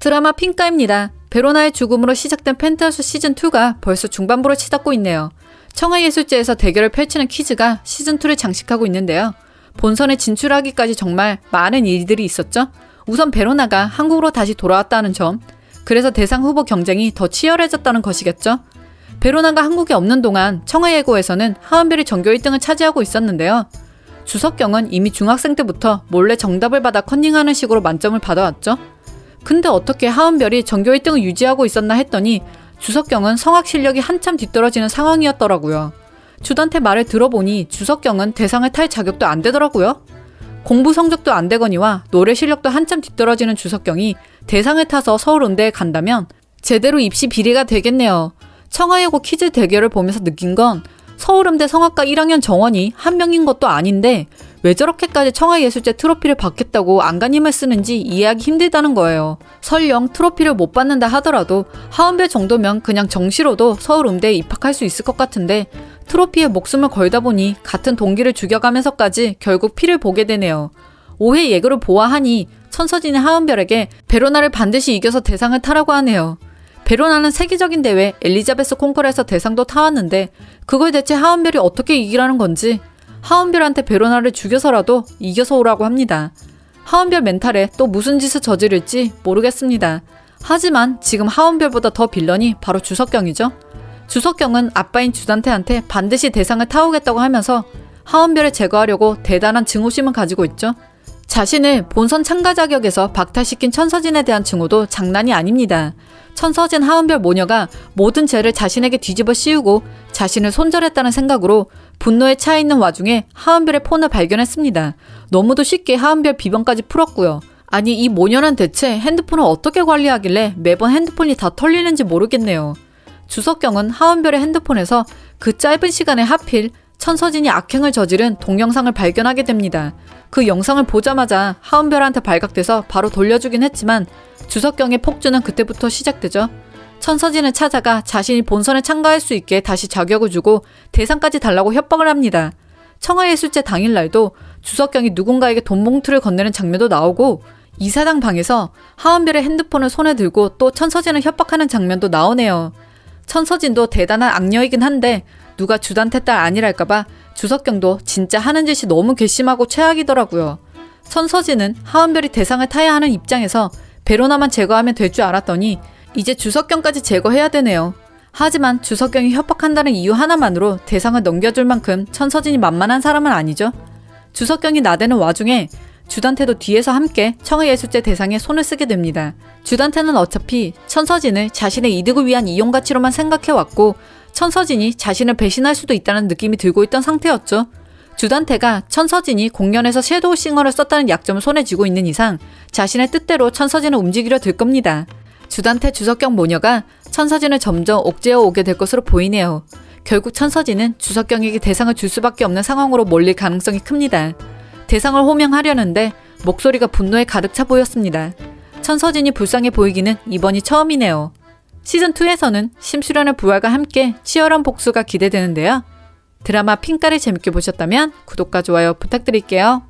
드라마 핑가입니다. 베로나의 죽음으로 시작된 펜트하우스 시즌2가 벌써 중반부로 치닫고 있네요. 청하예술제에서 대결을 펼치는 퀴즈가 시즌2를 장식하고 있는데요. 본선에 진출하기까지 정말 많은 일들이 있었죠. 우선 베로나가 한국으로 다시 돌아왔다는 점, 그래서 대상 후보 경쟁이 더 치열해졌다는 것이겠죠. 베로나가 한국에 없는 동안 청하예고에서는 하은별이 전교 1등을 차지하고 있었는데요. 주석경은 이미 중학생 때부터 몰래 정답을 받아 컨닝하는 식으로 만점을 받아왔죠. 근데 어떻게 하은별이 전교 1등을 유지하고 있었나 했더니 주석경은 성악 실력이 한참 뒤떨어지는 상황이었더라고요. 주단태 말을 들어보니 주석경은 대상을 탈 자격도 안 되더라고요. 공부 성적도 안 되거니와 노래 실력도 한참 뒤떨어지는 주석경이 대상을 타서 서울음대에 간다면 제대로 입시 비리가 되겠네요. 청하예고 퀴즈 대결을 보면서 느낀 건 서울음대 성악과 1학년 정원이 한 명인 것도 아닌데 왜 저렇게까지 청하예술제 트로피를 받겠다고 안간힘을 쓰는지 이해하기 힘들다는 거예요. 설령 트로피를 못 받는다 하더라도 하은별 정도면 그냥 정시로도 서울음대에 입학할 수 있을 것 같은데 트로피에 목숨을 걸다 보니 같은 동기를 죽여가면서까지 결국 피를 보게 되네요. 오해 예고를 보아하니 천서진이 하은별에게 베로나를 반드시 이겨서 대상을 타라고 하네요. 베로나는 세계적인 대회 엘리자베스 콩쿠르에서 대상도 타왔는데 그걸 대체 하은별이 어떻게 이기라는 건지 하은별한테 베로나를 죽여서라도 이겨서 오라고 합니다. 하은별 멘탈에 또 무슨 짓을 저지를지 모르겠습니다. 하지만 지금 하은별보다 더 빌런이 바로 주석경이죠. 주석경은 아빠인 주단태한테 반드시 대상을 타오겠다고 하면서 하은별을 제거하려고 대단한 증오심을 가지고 있죠. 자신을 본선 참가 자격에서 박탈시킨 천서진에 대한 증오도 장난이 아닙니다. 천서진 하은별 모녀가 모든 죄를 자신에게 뒤집어 씌우고 자신을 손절했다는 생각으로 분노에 차 있는 와중에 하은별의 폰을 발견했습니다. 너무도 쉽게 하은별 비번까지 풀었고요. 아니 이 모녀는 대체 핸드폰을 어떻게 관리하길래 매번 핸드폰이 다 털리는지 모르겠네요. 주석경은 하은별의 핸드폰에서 그 짧은 시간에 하필 천서진이 악행을 저지른 동영상을 발견하게 됩니다. 그 영상을 보자마자 하은별한테 발각돼서 바로 돌려주긴 했지만 주석경의 폭주는 그때부터 시작되죠. 천서진을 찾아가 자신이 본선에 참가할 수 있게 다시 자격을 주고 대상까지 달라고 협박을 합니다. 청하예술제 당일날도 주석경이 누군가에게 돈 봉투를 건네는 장면도 나오고 이사장 방에서 하은별의 핸드폰을 손에 들고 또 천서진을 협박하는 장면도 나오네요. 천서진도 대단한 악녀이긴 한데 누가 주단태 딸 아니랄까봐 주석경도 진짜 하는 짓이 너무 괘씸하고 최악이더라고요. 천서진은 하은별이 대상을 타야 하는 입장에서 베로나만 제거하면 될 줄 알았더니 이제 주석경까지 제거해야 되네요. 하지만 주석경이 협박한다는 이유 하나만으로 대상을 넘겨줄 만큼 천서진이 만만한 사람은 아니죠. 주석경이 나대는 와중에 주단태도 뒤에서 함께 청의예술제 대상에 손을 쓰게 됩니다. 주단태는 어차피 천서진을 자신의 이득을 위한 이용 가치로만 생각해왔고 천서진이 자신을 배신할 수도 있다는 느낌이 들고 있던 상태였죠. 주단태가 천서진이 공연에서 섀도우 싱어를 썼다는 약점을 손에 쥐고 있는 이상 자신의 뜻대로 천서진을 움직이려 들 겁니다. 주단태 주석경 모녀가 천서진을 점점 옥죄어 오게 될 것으로 보이네요. 결국 천서진은 주석경에게 대상을 줄 수밖에 없는 상황으로 몰릴 가능성이 큽니다. 대상을 호명하려는데 목소리가 분노에 가득 차 보였습니다. 천서진이 불쌍해 보이기는 이번이 처음이네요. 시즌2에서는 심수련의 부활과 함께 치열한 복수가 기대되는데요. 드라마 핑가를 재밌게 보셨다면 구독과 좋아요 부탁드릴게요.